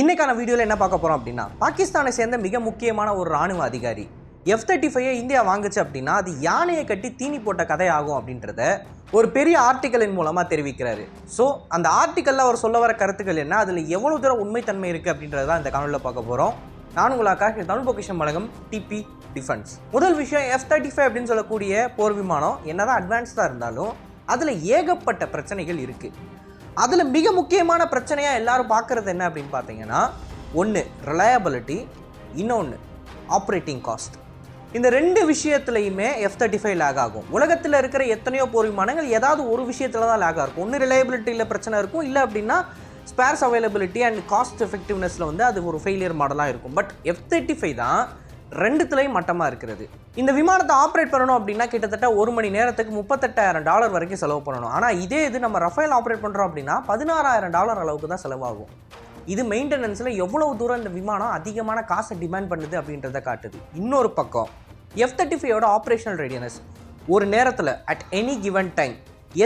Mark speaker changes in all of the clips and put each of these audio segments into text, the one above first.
Speaker 1: இன்றைக்கான வீடியோவில் என்ன பார்க்க போகிறோம் அப்படின்னா பாகிஸ்தானை சேர்ந்த மிக முக்கியமான ஒரு ராணுவ அதிகாரி எஃப் தேர்ட்டி ஃபைவ் இந்தியா வாங்குச்சு அப்படின்னா அது யானையை கட்டி தீனி போட்ட கதையாகும் அப்படின்றத ஒரு பெரிய ஆர்டிக்கலின் மூலமாக தெரிவிக்கிறாரு. ஸோ அந்த ஆர்டிக்கலில் அவர் சொல்ல வர கருத்துக்கள் என்ன? அதில் எவ்வளோ தூரம் உண்மைத்தன்மை இருக்குது அப்படின்றத தான் இந்த காணொலியில் பார்க்க போகிறோம் நான் உங்களுக்காக தமிழ் பொக்கிஷம் வழங்கும் டிபி டிஃபென்ஸ் முதல் விஷயம் எஃப் தேர்ட்டி ஃபைவ் அப்படின்னு சொல்லக்கூடிய போர் விமானம் என்னதான் அட்வான்ஸ்டாக இருந்தாலும் அதில் ஏகப்பட்ட பிரச்சனைகள் இருக்குது அதில் மிக முக்கியமான பிரச்சனையாக எல்லாரும் பார்க்குறது என்ன அப்படின்னு பார்த்தீங்கன்னா ஒன்று ரிலையபிலிட்டி இன்னொன்று ஆப்ரேட்டிங் காஸ்ட் இந்த ரெண்டு விஷயத்துலையுமே எஃப் தேர்ட்டி ஃபைவ் லேக் ஆகும். உலகத்தில் இருக்கிற எத்தனையோ போர் விமானங்கள் ஏதாவது ஒரு விஷயத்தில் தான் லேக் இருக்கும் ஒன்று ரிலையபிலிட்டியில் பிரச்சனை இருக்கும். இல்லை அப்படின்னா ஸ்பேர்ஸ் அவைலபிலிட்டி அண்ட் காஸ்ட் எஃபெக்டிவ்னஸில் வந்து அது ஒரு ஃபெயிலியர் மாடலாக இருக்கும். பட் எஃப் தேர்ட்டி ஃபைவ் தான் ரெண்டுத்துலேயும் மட்டமாக இருக்கிறது. இந்த விமானத்தை ஆப்ரேட் பண்ணணும் அப்படின்னா கிட்டத்தட்ட ஒரு மணி நேரத்துக்கு முப்பத்தெட்டாயிரம் டாலர் வரைக்கும் செலவு பண்ணணும். ஆனால் இதே இது நம்ம ரஃபேல் ஆப்ரேட் பண்ணுறோம் அப்படின்னா பதினாறாயிரம் டாலர் அளவுக்கு தான் செலவாகும். இது மெயின்டெனன்ஸில் எவ்வளவு தூரம் இந்த விமானம் அதிகமான காசை டிமாண்ட் பண்ணுது அப்படின்றத காட்டுது. இன்னொரு பக்கம் எஃப் தேர்ட்டி ஃபைவோட ஆப்ரேஷனல் ரெடினஸ் ஒரு நேரத்தில் அட் எனி கிவன் டைம்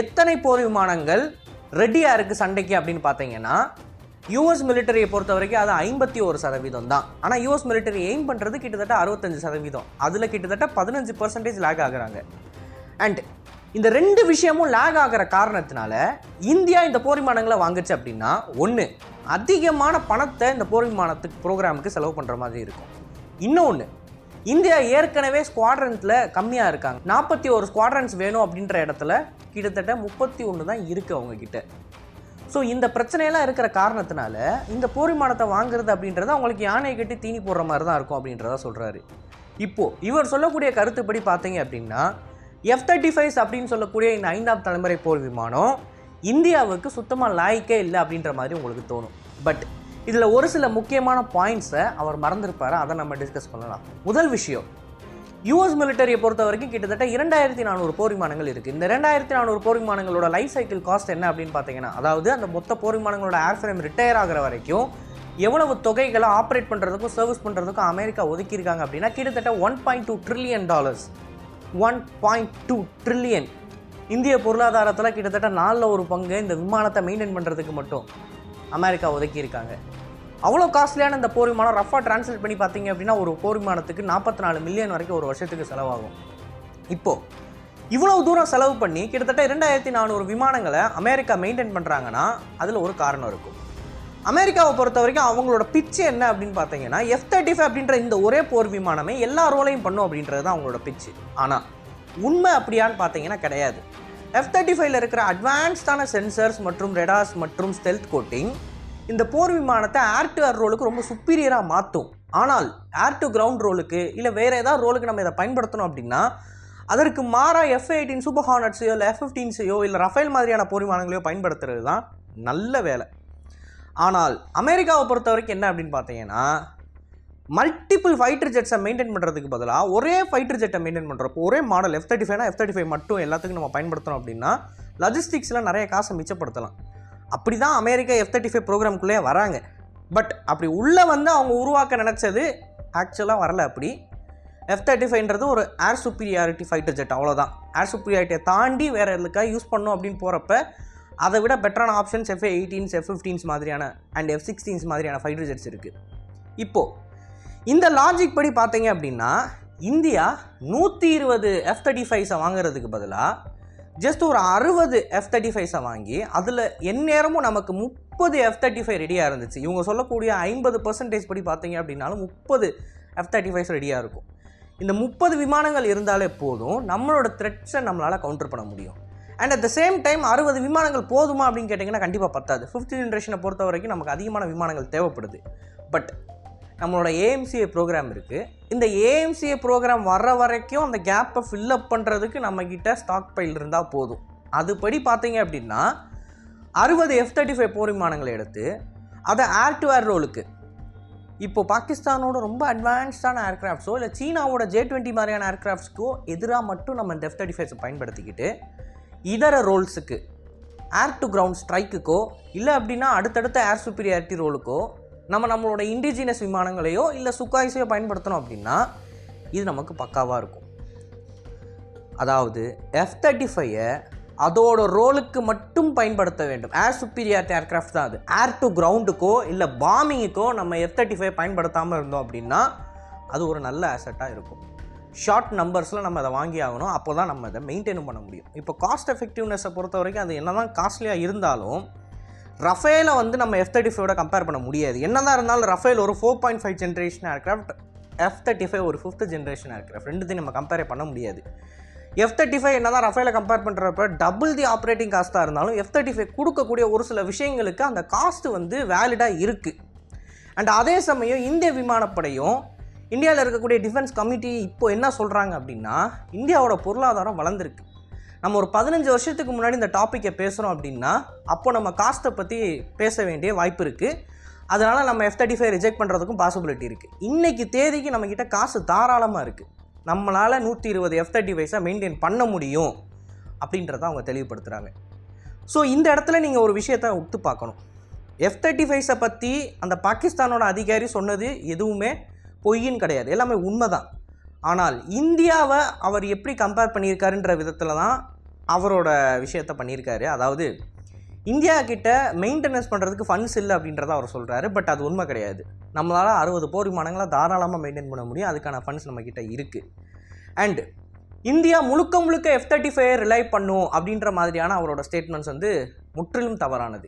Speaker 1: எத்தனை போர் விமானங்கள் ரெடியாக இருக்குது சண்டைக்கு அப்படின்னு பார்த்தீங்கன்னா யூஎஸ் மிலிட்டரியை பொறுத்த வரைக்கும் அது ஐம்பத்தி ஒரு சதவீதம் தான். ஆனால் யூஎஸ் மிலிட்டரி எய்ம் பண்ணுறது கிட்டத்தட்ட அறுபத்தஞ்சு சதவீதம். அதில் கிட்டத்தட்ட பதினஞ்சு பர்சன்டேஜ் லேக் ஆகுறாங்க. அண்ட் இந்த ரெண்டு விஷயமும் லேக் ஆகிற காரணத்தினால இந்தியா இந்த போர் விமானங்களை வாங்குச்சு அப்படின்னா ஒன்று அதிகமான பணத்தை இந்த போர் விமானத்துக்கு ப்ரோக்ராமுக்கு செலவு பண்ணுற மாதிரி இருக்கும். இன்னொன்று இந்தியா ஏற்கனவே ஸ்குவாட்ரன்ஸில் கம்மியாக இருக்காங்க. நாற்பத்தி ஒரு ஸ்குவாட்ரன்ஸ் வேணும் அப்படின்ற இடத்துல கிட்டத்தட்ட முப்பத்தி ஒன்று தான் இருக்குது அவங்கக்கிட்ட ஸோ இந்த பிரச்சனையெல்லாம் இருக்கிற காரணத்தினால இந்த போரிமானத்தை வாங்குறது அப்படின்றது அவங்களுக்கு யானையை கட்டி தீனி போடுற மாதிரி தான் இருக்கும் அப்படின்றத சொல்கிறாரு இப்போது இவர் சொல்லக்கூடிய கருத்துப்படி பார்த்தீங்க அப்படின்னா எஃப் தேர்ட்டி ஃபைவ்ஸ் அப்படின்னு சொல்லக்கூடிய இந்த ஐந்தாம் தலைமுறை போர் விமானம் இந்தியாவுக்கு சுத்தமாக லாய்க்கே இல்லை அப்படின்ற மாதிரி உங்களுக்கு தோணும். பட் இதில் ஒரு சில முக்கியமான பாயிண்ட்ஸை அவர் மறந்துருப்பார்? அதை நம்ம டிஸ்கஸ் பண்ணலாம். முதல் விஷயம் யூஎஸ் மிலிட்டரியை பொறுத்த வரைக்கும் கிட்டத்தட்ட இரண்டாயிரத்தி நானூறு போர் விமானங்கள் இருக்குது இந்த ரெண்டாயிரத்தி நானூறு போர் விமானங்களோட லைஃப் சைக்கிள் காஸ்ட் என்ன அப்படின்னு பார்த்தீங்கன்னா அதாவது அந்த மொத்த போர் விமானங்களோட ஏர்ஃப்ரேம் ரிட்டையர் ஆகிற வரைக்கும் எவ்வளவு தொகைகளை ஆப்ரேட் பண்ணுறதுக்கும் சர்வீஸ் பண்ணுறதுக்கும் அமெரிக்கா ஒதுக்கியிருக்காங்க அப்படின்னா கிட்டத்தட்ட one point two trillion dollars one point two trillion இந்திய பொருளாதாரத்தில் கிட்டத்தட்ட நாலில் ஒரு பங்கு இந்த விமானத்தை மெயின்டைன் பண்ணுறதுக்கு மட்டும் அமெரிக்கா ஒதுக்கியிருக்காங்க. அவ்வளோ காஸ்ட்லியான இந்த போர் விமானம் ரஃபாக டிரான்ஸ்லேட் பண்ணி பார்த்தீங்க அப்படின்னா ஒரு போர் விமானத்துக்கு நாற்பத்தி நாலு மில்லியன் வரைக்கும் ஒரு வருஷத்துக்கு செலவாகும். இப்போது இவ்வளோ தூரம் செலவு பண்ணி கிட்டத்தட்ட இரண்டாயிரத்தி நானூறு விமானங்களை அமெரிக்கா மெயின்டைன் பண்ணுறாங்கன்னா அதில் ஒரு காரணம் இருக்கும். அமெரிக்காவை பொறுத்த வரைக்கும் அவங்களோட பிச்சு என்ன அப்படின்னு பார்த்தீங்கன்னா எஃப் தேர்ட்டி ஃபைவ் அப்படின்ற இந்த ஒரே போர் விமானமே எல்லா ரோலையும் பண்ணும் அப்படின்றது தான் அவங்களோட பிச்சு ஆனால் உண்மை அப்படியான்னு பார்த்தீங்கன்னா கிடையாது. எஃப் தேர்ட்டி ஃபைவ்ல இருக்கிற அட்வான்ஸ்டான சென்சர்ஸ் மற்றும் ரெடார்ஸ் மற்றும் ஸ்டெல்த் கோட்டிங் இந்த போர் விமானத்தை ஏர் டு ஏர் ரோலுக்கு ரொம்ப சுப்பீரியராக மாற்றும் ஆனால் ஏர் டு கிரவுண்ட் ரோலுக்கு இல்லை வேறு ஏதாவது ரோலுக்கு நம்ம இதை பயன்படுத்தணும் அப்படின்னா அதற்கு மாறா எஃப் எயிட்டீன் சூப்பர் ஹார்னட்ஸையோ இல்லை எஃப் ஃபிஃப்டீன்ஸையோ இல்லை ரஃபேல் மாதிரியான போர் விமானங்களையோ பயன்படுத்துறது தான் நல்ல வேலை. ஆனால் அமெரிக்காவை பொறுத்த வரைக்கும் என்ன அப்படின்னு பார்த்தீங்கன்னா மல்டிபிள் ஃபைட்டர் ஜெட்ஸை மெயின்டைன் பண்ணுறதுக்கு பதிலாக ஒரே ஃபைட்டர் ஜெட்டை மெயின்டைன் பண்ணுறப்போ ஒரே மாடல் எஃப் தேர்ட்டி ஃபைவ்னா எஃப் தேர்ட்டி ஃபைவ் மட்டும் எல்லாத்துக்கும் நம்ம பயன்படுத்தணும் அப்படின்னா லஜிஸ்டிக்ஸில் நிறைய காசை மிச்சப்படுத்தலாம். அப்படி தான் அமெரிக்கா எஃப் தேர்ட்டி ஃபைவ் ப்ரோக்ராம்குள்ளேயே வராங்க. பட் அப்படி உள்ளே வந்து அவங்க உருவாக்க நினச்சது ஆக்சுவலாக வரல அப்படி. எஃப் தேர்ட்டி ஃபைவ்ன்றது ஒரு ஏர் சுப்பீரியாரிட்டி ஃபைட்டர் ஜெட் அவ்வளோதான் ஏர் சுப்பீரியாரிட்டியை தாண்டி வேறு எதுக்காக யூஸ் பண்ணோம் அப்படின்னு போகிறப்ப அதை விட பெட்டரான options F eighteens F fifteens மாதிரியான அண்ட் எஃப் சிக்ஸ்டீன்ஸ் மாதிரியான ஃபைட்டர் ஜெட்ஸ் இருக்குது இப்போது இந்த லாஜிக் படி பார்த்தீங்க அப்படின்னா இந்தியா நூற்றி இருபது எஃப் தேர்ட்டி ஃபைவ்ஸை வாங்குறதுக்கு பதிலாக ஜஸ்ட் ஒரு அறுபது எஃப் தேர்ட்டி ஃபைவ்ஸை வாங்கி அதில் எந்நேரமும் நமக்கு முப்பது எஃப் தேர்ட்டி ஃபைவ் ரெடியாக இருந்துச்சு. இவங்க சொல்லக்கூடிய ஐம்பது பர்சன்டேஜ் படி பார்த்தீங்க அப்படின்னாலும் முப்பது எஃப் தேர்ட்டி ஃபைவ்ஸ் ரெடியாக இருக்கும். இந்த முப்பது விமானங்கள் இருந்தாலே போதும் நம்மளோட த்ரெட்ஸை நம்மளால் கவுண்டர் பண்ண முடியும். And at the same time அறுபது விமானங்கள் போதுமா அப்படின்னு கேட்டிங்கன்னா கண்டிப்பாக பத்தாது. ஃபிஃப்த் ஜென்ரேஷனை பொறுத்த வரைக்கும் நமக்கு அதிகமான விமானங்கள் தேவைப்படுது. பட் நம்மளோட ஏஎம்சிஏ ப்ரோக்ராம் இருக்குது இந்த ஏஎம்சிஏ ப்ரோக்ராம் வர்ற வரைக்கும் அந்த கேப்பை ஃபில்லப் பண்ணுறதுக்கு நம்மக்கிட்ட ஸ்டாக் பைல் இருந்தால் போதும். அதுபடி பார்த்தீங்க அப்படின்னா அறுபது எஃப் தேர்ட்டி ஃபைவ் போர் விமானங்களை எடுத்து அதை ஏர் டு ஏர் ரோலுக்கு இப்போ பாகிஸ்தானோட ரொம்ப அட்வான்ஸ்டான ஏர்க்ராஃப்ட்ஸோ இல்லை சீனாவோட ஜே டுவெண்ட்டி மாதிரியான ஏர்க்ராஃப்ட்ஸ்க்கோ எதிராக மட்டும் நம்ம இந்த எஃப் தேர்ட்டி ஃபைவ்ஸை பயன்படுத்திக்கிட்டு இதர ரோல்ஸுக்கு ஏர் டு கிரவுண்ட் ஸ்ட்ரைக்குக்கோ இல்லை அப்படின்னா அடுத்தடுத்த ஏர் சுப்பீரியாரிட்டி ரோலுக்கோ நம்ம நம்மளோட இண்டிஜினஸ் விமானங்களையோ இல்லை சுக்காய்ஸையோ பயன்படுத்தணும் அப்படின்னா இது நமக்கு பக்காவாக இருக்கும். அதாவது எஃப் தேர்ட்டி ஃபைவை அதோட ரோலுக்கு மட்டும் பயன்படுத்த வேண்டும். ஏர் சுப்பீரியாரிட்டி ஏர்க்ராஃப்ட் தான் அது. ஏர் டு கிரவுண்டுக்கோ இல்லை பாமிங்குக்கோ நம்ம எஃப் தேர்ட்டி ஃபைவ் பயன்படுத்தாமல் இருந்தோம் அப்படின்னா அது ஒரு நல்ல அசட்டாக இருக்கும். ஷார்ட் நம்பர்ஸில் நம்ம அதை வாங்கி ஆகணும். அப்போ தான் நம்ம அதை மெயின்டைன் பண்ண முடியும். இப்போ காஸ்ட் எஃபெக்டிவ்னஸை பொறுத்த வரைக்கும் அது என்ன தான் காஸ்ட்லியாக இருந்தாலும் ரஃபேலை வந்து நம்ம எஃப் தேர்ட்டி ஃபைவோட கம்பேர் பண்ண முடியாது. என்னதான் இருந்தாலும் ரஃபேல் ஒரு four point five generation aircraft F thirty five ஒரு ஃபிஃப்த் ஜென்ரேஷன் ஏர்க்ராஃப்ட் ரெண்டுத்தையும் நம்ம கம்பேர் பண்ண முடியாது. எஃப் தேர்ட்டி ஃபைவ் என்ன தான் ரஃபேல கம்பேர் பண்ணுறப்ப டபுள் தி ஆப்ரேட்டிங் காஸ்ட்டாக இருந்தாலும் எஃப் தேர்ட்டி ஃபைவ் கொடுக்கக்கூடிய ஒரு சில விஷயங்களுக்கு அந்த காஸ்ட் வந்து வேலிடாக இருக்குது அண்ட் அதே சமயம் இந்திய விமானப்படையும் இந்தியாவில் இருக்கக்கூடிய டிஃபென்ஸ் கமிட்டி இப்போ என்ன சொல்கிறாங்க அப்படின்னா இந்தியாவோட பொருளாதாரம் வளர்ந்துருக்கு. நம்ம ஒரு பதினஞ்சு வருஷத்துக்கு முன்னாடி இந்த டாப்பிக்கை பேசுகிறோம் அப்படின்னா அப்போ நம்ம காஸ்ட்டை பற்றி பேச வேண்டிய வாய்ப்பு இருக்குது அதனால் நம்ம எஃப் தேர்ட்டி ஃபைவ் ரிஜெக்ட் பண்ணுறதுக்கும் பாசிபிலிட்டி இருக்குது இன்றைக்கி தேதிக்கு நம்மக்கிட்ட காசு தாராளமாக இருக்குது நம்மளால் நூற்றி இருபது எஃப் தேர்ட்டி ஃபைவ்ஸை மெயின்டைன் பண்ண முடியும் அப்படின்றத அவங்க தெளிவுபடுத்துகிறாங்க ஸோ இந்த இடத்துல நீங்கள் ஒரு விஷயத்தை ஒத்து பார்க்கணும். எஃப் தேர்ட்டி ஃபைவ்ஸை பற்றி அந்த பாகிஸ்தானோட அதிகாரி சொன்னது எதுவுமே பொய்ன்னு கிடையாது. எல்லாமே உண்மை தான் ஆனால் இந்தியாவை அவர் எப்படி கம்பேர் பண்ணியிருக்காருன்ற விதத்தில் தான் அவரோட விஷயத்த பண்ணியிருக்காரு. அதாவது இந்தியா கிட்ட மெயின்டெனன்ஸ் பண்ணுறதுக்கு ஃபண்ட்ஸ் இல்லை அப்படின்றத அவர் சொல்கிறாரு பட் அது உண்மை கிடையாது. நம்மளால் அறுபது போர் விமானங்களை தாராளமாக மெயின்டைன் பண்ண முடியும். அதுக்கான ஃபண்ட்ஸ் நம்மக்கிட்ட இருக்குது அண்டு இந்தியா முழுக்க முழுக்க எஃப் தேர்ட்டி ஃபைவ் ரிலை பண்ணும் அப்படின்ற மாதிரியான அவரோட ஸ்டேட்மெண்ட்ஸ் வந்து முற்றிலும் தவறானது.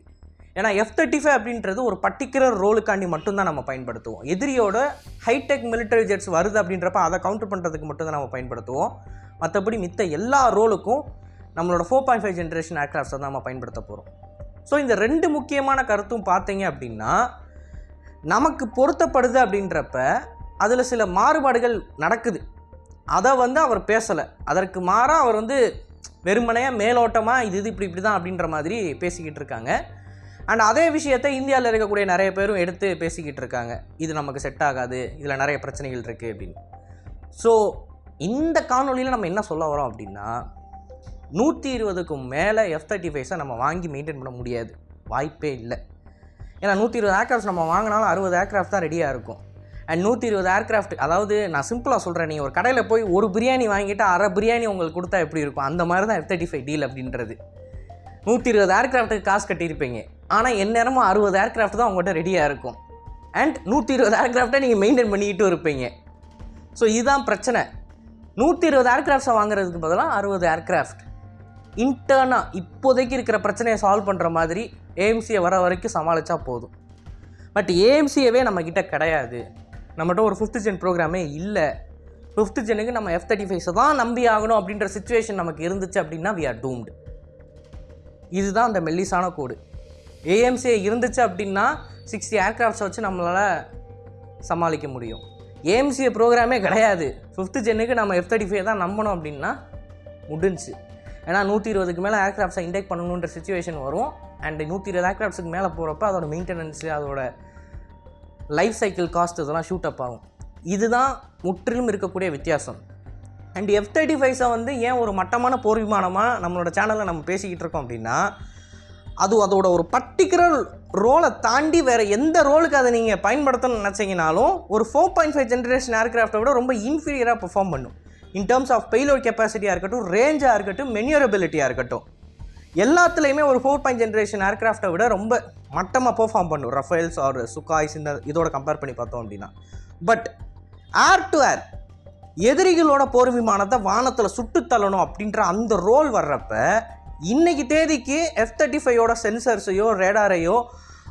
Speaker 1: ஏன்னா எஃப் தேர்ட்டி ஃபைவ் அப்படின்றது ஒரு பர்டிகுலர் ரோலுக்காண்டி மட்டும்தான் நம்ம பயன்படுத்துவோம். எதிரியோட ஹைடெக் மிலிட்டரி ஜெட்ஸ் வருது அப்படின்றப்ப அதை கவுண்டர் பண்ணுறதுக்கு மட்டும்தான் நம்ம பயன்படுத்துவோம். மற்றபடி மித்த எல்லா ரோலுக்கும் நம்மளோட ஃபோர் பாயிண்ட் ஃபைவ் ஜென்ரேஷன் ஏர்க்ராஃப்ட்ஸை தான் நம்ம பயன்படுத்த போகிறோம் ஸோ இந்த ரெண்டு முக்கியமான கருத்தும் பார்த்தீங்க அப்படின்னா நமக்கு பொருத்தப்படுது அப்படின்றப்ப அதில் சில மாறுபாடுகள் நடக்குது. அதை வந்து அவர் பேசலை. அதற்கு மாறாக அவர் வந்து வெறுமனையாக மேலோட்டமாக இது இது இப்படி இப்படி தான் அப்படின்ற மாதிரி பேசிக்கிட்டு இருக்காங்க. அண்ட் அதே விஷயத்தை இந்தியாவில் இருக்கக்கூடிய நிறைய பேரும் எடுத்து பேசிக்கிட்டு இருக்காங்க. இது நமக்கு செட் ஆகாது இதில் நிறைய பிரச்சனைகள் இருக்குது அப்படின்னு. ஸோ இந்த காணொலியில் நம்ம என்ன சொல்ல வரோம் அப்படின்னா நூற்றி இருபதுக்கும் மேலே எஃப் தேர்ட்டி ஃபைவ்ஸை நம்ம வாங்கி மெயின்டைன் பண்ண முடியாது. வாய்ப்பே இல்லை. ஏன்னா நூற்றி இருபது ஏர்க்ராஃப்ட் நம்ம வாங்கினாலும் அறுபது ஏர்க்ராஃப்ட் தான் ரெடியாக இருக்கும். அண்ட் நூற்றி இருபது ஏர்க்ராஃப்ட் அதாவது நான் சிம்பிளாக சொல்கிறேன் நீங்கள் ஒரு கடையில் போய் ஒரு பிரியாணி வாங்கிட்டு அரை பிரியாணி உங்களுக்கு கொடுத்தா எப்படி இருக்கும்? அந்த மாதிரி தான் எஃப் தேர்ட்டி ஃபைவ் டீல் அப்படின்றது. நூற்றி இருபது ஏர்க்ராஃப்ட்டுக்கு காசு கட்டியிருப்பீங்க. ஆனால் எந்நேரமும் அறுபது ஏர்க்ராஃப்ட் தான் உங்கள்கிட்ட ரெடியாக இருக்கும். அண்ட் நூற்றி இருபது ஏர்க்ராஃப்டை நீங்கள் மெயின்டைன் பண்ணிக்கிட்டும் இருப்பீங்க. ஸோ இதுதான் பிரச்சனை. நூற்றி இருபது ஏர்க்ராஃப்ட்ஸை வாங்குறதுக்கு பதிலாக அறுபது ஏர்க்ராஃப்ட் இன்டர்னாக இப்போதைக்கு இருக்கிற பிரச்சனையை சால்வ் பண்ணுற மாதிரி ஏஎம்சியை வர வரைக்கும் சமாளித்தா போதும். பட் ஏஎம்சியவே நம்மக்கிட்ட கிடையாது. நம்மகிட்ட ஒரு ஃபிஃப்த்து ஜென் ப்ரோக்ராமே இல்லை. ஃபிஃப்த்து ஜெனுக்கு நம்ம எஃப் தேர்ட்டி ஃபைவ்ஸை தான் நம்பி ஆகணும் அப்படின்ற சுச்சுவேஷன் நமக்கு இருந்துச்சு அப்படின்னா வி ஆர் டூம்டு இதுதான் அந்த மெல்லிசான கோடு. ஏஎம்சிஏ இருந்துச்சு அப்படின்னா சிக்ஸ்டி ஏர்க்ராஃப்ட்ஸை வச்சு நம்மளால் சமாளிக்க முடியும். ஏஎம்சிஏ ப்ரோக்ராமே கிடையாது. ஃபிஃப்த்து ஜென்னுக்கு நம்ம எஃப் தேர்ட்டி ஃபைவ் தான் நம்பணும் அப்படின்னா முடிஞ்சு ஏன்னா நூற்றி இருபதுக்கு மேலே ஏர்க்ராஃப்ட்ஸை இன்டெக்ட் பண்ணணுன்ற சுச்சுவேஷன் வரும். அண்ட் நூற்றி இருபது ஏர்க்ராஃப்ட்ஸுக்கு மேலே போகிறப்ப அதோட மெயின்டெனன்ஸு அதோட லைஃப் சைக்கிள் காஸ்ட் இதெல்லாம் ஷூட் அப் ஆகும். இதுதான் முற்றிலும் இருக்கக்கூடிய வித்தியாசம். அண்ட் எஃப் தேர்ட்டி ஃபைவ்ஸை வந்து ஏன் ஒரு மட்டமான போர் விமானமாக நம்மளோட சேனலில் நம்ம பேசிக்கிட்டு இருக்கோம் அப்படின்னா அது அதோட ஒரு பர்டிகுலர் ரோலை தாண்டி வேறு எந்த ரோலுக்கு அதை நீங்கள் பயன்படுத்தணும்னு நினச்சிங்கனாலும் ஒரு ஃபோர் பாயிண்ட் ஃபைவ் ஜென்ரேஷன் ஏர்க்ராஃப்டை விட ரொம்ப இன்ஃபீரியராக பெர்ஃபார்ம் பண்ணும். இன் டர்ம்ஸ் ஆஃப் பெய்லோட் கெப்பாசிட்டியாக இருக்கட்டும் ரேஞ்சாக இருக்கட்டும் மெனியூரபிலிட்டியாக இருக்கட்டும். எல்லாத்துலேயுமே ஒரு ஃபோர் பாயிண்ட் ஜென்ரேஷன் ஏர்க்ராஃப்டை விட ரொம்ப மட்டமாக பெர்ஃபார்ம் பண்ணும். ரஃபேல்ஸ் ஆர் சுகாய்ஸ் இந்த இதோட கம்பேர் பண்ணி பார்த்தோம் அப்படின்னா. பட் ஏர் டு ஏர் எதிரிகளோட போர் விமானத்தை வானத்தில் சுட்டு தள்ளணும் அப்படின்ற அந்த ரோல் வர்றப்ப இன்றைக்கி தேதிக்கு எஃப் தேர்ட்டி ஃபைவோட சென்சர்ஸையோ ரேடாரையோ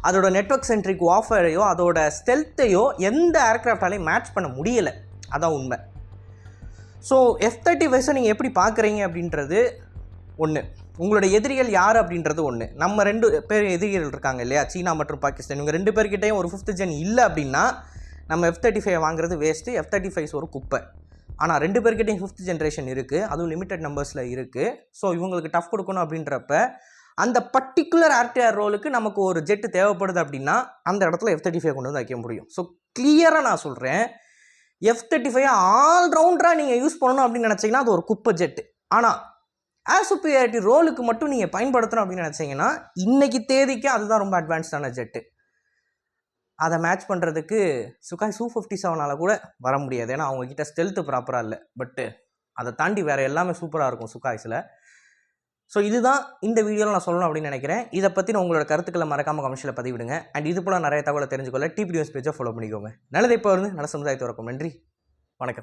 Speaker 1: அதோட நெட்ஒர்க் சென்ட்ரிக் வாஃபரையோ அதோட ஸ்டெல்த்தையோ எந்த ஏர்க்ராஃப்டாலையும் மேட்ச் பண்ண முடியலை. அதான் உண்மை. ஸோ எஃப் தேர்ட்டி ஃபைவ்ஸை நீங்கள் எப்படி பார்க்குறீங்க அப்படின்றது ஒன்று உங்களோட எதிரிகள் யார் அப்படின்றது ஒன்று நம்ம ரெண்டு பேர் எதிரிகள் இருக்காங்க இல்லையா? சீனா மற்றும் பாகிஸ்தான். இவங்க ரெண்டு பேர்கிட்டையும் ஒரு ஃபிஃப்த் ஜென் இல்லை அப்படின்னா நம்ம எஃப் தேர்ட்டி ஃபைவ் வாங்குறது வேஸ்ட்டு எஃப் தேர்ட்டி ஃபைவ்ஸ் ஒரு குப்பை. ஆனால் ரெண்டு பேர்கிட்டையும் ஃபிஃப்த் ஜென்ரேஷன் இருக்குது அதுவும் லிமிட்டட் நம்பர்ஸில் இருக்குது ஸோ இவங்களுக்கு டஃப் கொடுக்கணும் அப்படின்றப்ப அந்த பர்டிகுலர் ஆர்டிஆர் ரோலுக்கு நமக்கு ஒரு ஜெட்டு தேவைப்படுது அப்படின்னா அந்த இடத்துல எஃப் தேர்ட்டி ஃபைவ் கொண்டு வந்து வைக்க முடியும். ஸோ கிளியராக நான் சொல்கிறேன் எஃப் தேர்ட்டி ஃபைவ் ஆல்ரவுண்டராக நீங்கள் யூஸ் பண்ணணும் அப்படின்னு நினச்சிங்கன்னா அது ஒரு குப்பை ஜெட்டு ஆனால் ஆஸ் சுப்பீரியாரிட்டி ரோலுக்கு மட்டும் நீங்கள் பயன்படுத்தணும் அப்படின்னு நினச்சிங்கன்னா இன்றைக்கி தேதிக்கு அதுதான் ரொம்ப அட்வான்ஸ்டான ஜெட்டு அதை மேட்ச் பண்ணுறதுக்கு சுகாய் சூ ஃபிஃப்டி செவனால் கூட வர முடியாது. ஏன்னா அவங்கக்கிட்ட ஸ்டெல்த்து ப்ராப்பராக இல்லை. பட்டு அதை தாண்டி வேறு எல்லாமே சூப்பராக இருக்கும் சுகாய்ஸில் ஸோ இதுதான் இந்த வீடியோவில் நான் சொல்லணும் அப்படின்னு நினைக்கிறேன். இதை பற்றின உங்களோட கருத்துக்களை மறக்காம கமெண்ட்ஸில் பதிவிடுங்க. அண்ட் இது போல நிறைய தகவலை தெரிஞ்சுக்கொள்ள டிபி நியூஸ் பேஜை ஃபாலோ பண்ணிக்கோங்க. நல்லதை இப்போ இருந்து. நல்ல சமுதாயத்தை வரக்கும் நன்றி. வணக்கம்.